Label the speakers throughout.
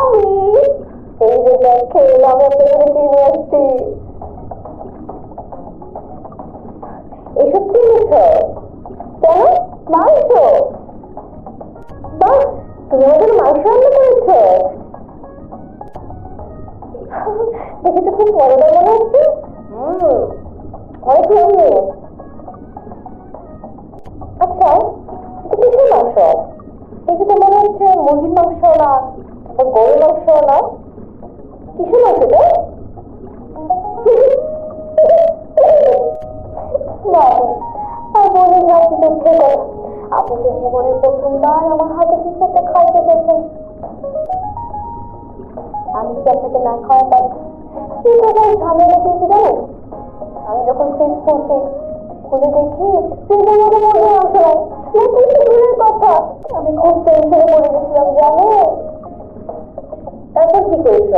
Speaker 1: আমি এই যে দেখেন আমি আপনাদের এসব কি নিচ্ছ কেন মাংস বাহ তুমি আমাদের মাংস রান্না করেছ দেখে তো খুব মজাদার মনে হচ্ছে হুম অনেক আচ্ছা কিসের মাংস? দেখে তো মনে হচ্ছে মুরগির মাংস না বা গরুর মাংস না বলেন না আপনি তো কিছু আমি আপনাকে না খাওয়া পারি? কি কথা ঝামেলা কিন্তু জানেন? আমি যখন ফ্রিজ খুলছি খুলে দেখি ফ্রিজের মধ্যে মুরগির মাংস নাই। কথা। আমি খুব টেনশনে পড়ে গেছিলাম, জানেন? তারপর কি করেছ?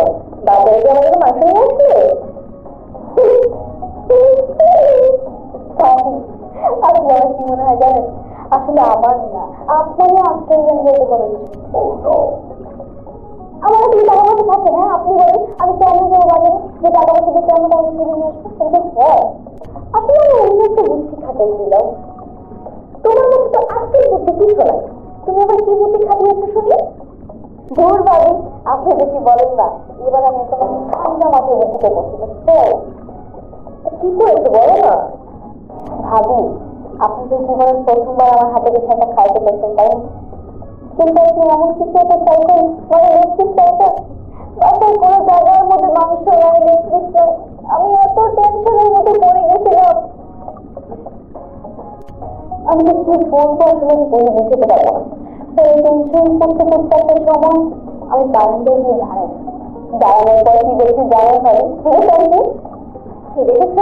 Speaker 1: বাজারে গিয়ে আমাদের মাংস নিয়ে আসলে আপনি আমার কি মনে হয় জানেন? আসলে আমার না আপনারই আজকে বলতে পারো
Speaker 2: Oh
Speaker 1: আমার হাতে টাকা পয়সা থাকে? হ্যাঁ আপনি বলেন আমি কেন যাব বাজারে? যে টাকা পয়সা দিয়ে কেন টাকা পয়সা নিয়ে আসব। সেটা হয়। আসলে আমি অন্য একটা বুদ্ধি খাটাইছিলাম তোমার মধ্যে তো আজকের বুদ্ধি কিছু নাই তুমি আবার কি বুদ্ধি খাটিয়েছো শুনি দূর বাবি আপনি দেখি বলেন না কি প্রথমবার আমার একটা খাইতে কিন্তু এমন কিছু একটা মধ্যে মাংস আমি এত টেনশনের পড়ে গেছিলাম আমি কি বলব বুঝতে পারব না। তো টেনশন করতে করতে একটা সময় আমি বারান্দায় গিয়ে দাঁড়াই। দাঁড়ানোর পর কি দেখি জানেন ভাই ঠিক আছে আন্টি? কি দেখেছ?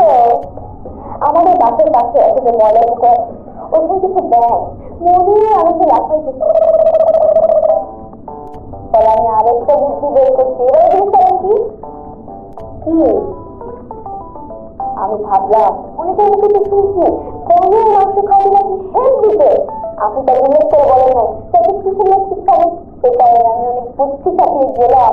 Speaker 1: আমাদের বাসের পাশে একটা ময়লা দোকান ওখানে কিছু ব্যাগ মনে আমাকে লাফাইতেছে। বলে আমি আরেকটা বুদ্ধি বের করছি। এবারে দেখেছিলাম কি? কি? আমি ভাবলাম অনেকের মুখে তো শুনছি, গরুর মাংস খাওয়া নাকি হেলথ দিতে? আপনি তার উল্লেখ করে বলেন নাই। তাতে কিসের লেগপিস খাবেন? এই কারণে আমি অনেক বুদ্ধি কাটিয়ে গেলাম।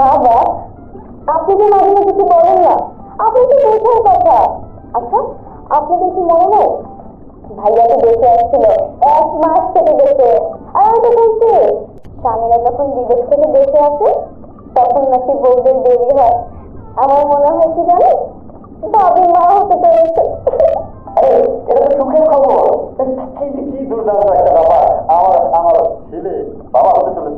Speaker 1: বাবা, আপনি যে মাঝে মাঝে কিছু বলেন না। আপনি তো দেশের কথা। আচ্ছা আপনাদের কি মনে নেই? ভাইয়া তো আসছিল, এক মাস থেকে দেশে। আর তো বলছি, স্বামীরা যখন বিদেশ থেকে দেশে আসে, তখন নাকি বউদের দেরি হয়। আমার মনে হয় কি জানেন? ভাবি মা হতে পেরেছে।
Speaker 2: সুখের খবর। কি দুর্দান্ত একটা ব্যাপার। আমার আমার ছেলে বাবা হতে চলেছে।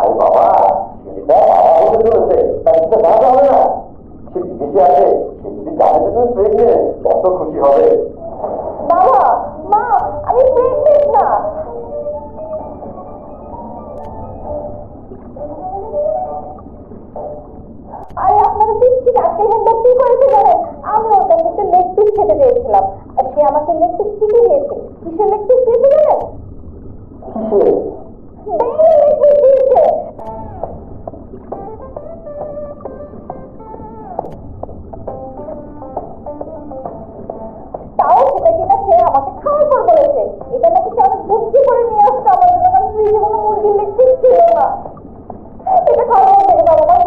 Speaker 1: আরে বাবা,
Speaker 2: ছেলেটা বাবা হতে আছে, সে যদি জানে যে তুমি প্রেগনেন্ট কত খুশি হবে।
Speaker 1: বাবা, মা ঠিকই করে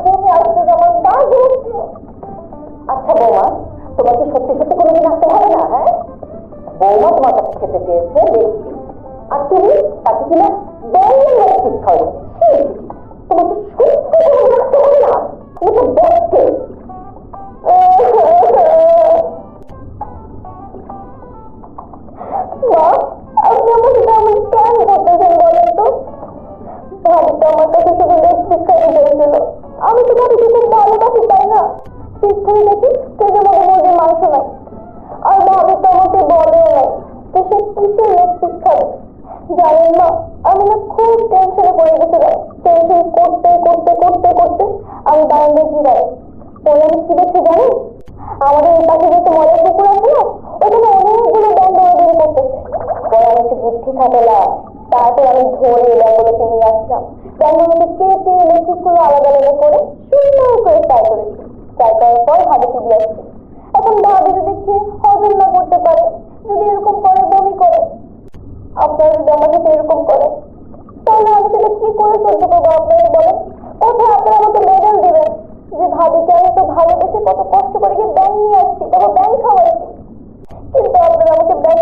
Speaker 1: বমি আচ্ছা বৌমা, তোমার সত্যি সত্যি কোনোদিন আসতে হবে না হ্যাঁ? বৌমা তোমার কাছে খেতে চেয়েছে লেগ পিস আর তুমি তাকে কিনা ব্যাঙের লেগ খাও তোমাকে সত্যি কোনোদিন আসতে হবে না? তুমি তো করে দেখি মুরগির মাংস নাই। আর ভাবি তো আমাকে বলেও নাই তো সে কিসের লেগ পিস খাবে জানেন না আমি না খুব টেনশনে পড়ে গেছিলাম। টেনশন করতে করতে করতে করতে আমি বারান্দায় গিয়ে দাঁড়াই। আমি কি দেখছি জানেন? আমাদের এই পাশে যে মজার পুকুর আছে না, ওখানে অনেকগুলো ব্যাং দৌড়াদৌড়ি করতেছে পরে আমি একটু বুদ্ধি খাটালাম তারপর আমি ধরে ব্যাংগুলোকে নিয়ে আসলাম। ব্যাংগুলোকে কেটে লেগপিসগুলো আলাদা আলাদা করে সুন্দর করে ফ্রাই করেছি চাই করার পর হাবিকে দিয়ে আসছি এখন ভাবি যদি খেয়ে হজম না করতে পারে, যদি এরকম করে, বমি করে, আপনারা যদি আমার সাথে এরকম করে, তাহলে আমি সেটা কি করে সহ্য করব আপনারাই বলেন? কোথায় আপনারা আমাকে মেডেল দিবেন? যে ভাবিকে আমি তো ভালোবেসে কত কষ্ট করে গিয়ে ব্যাংক নিয়ে আসছি তারপর ব্যাংক খাওয়াচ্ছি। কিন্তু আপনারা আমাকে ব্যাংক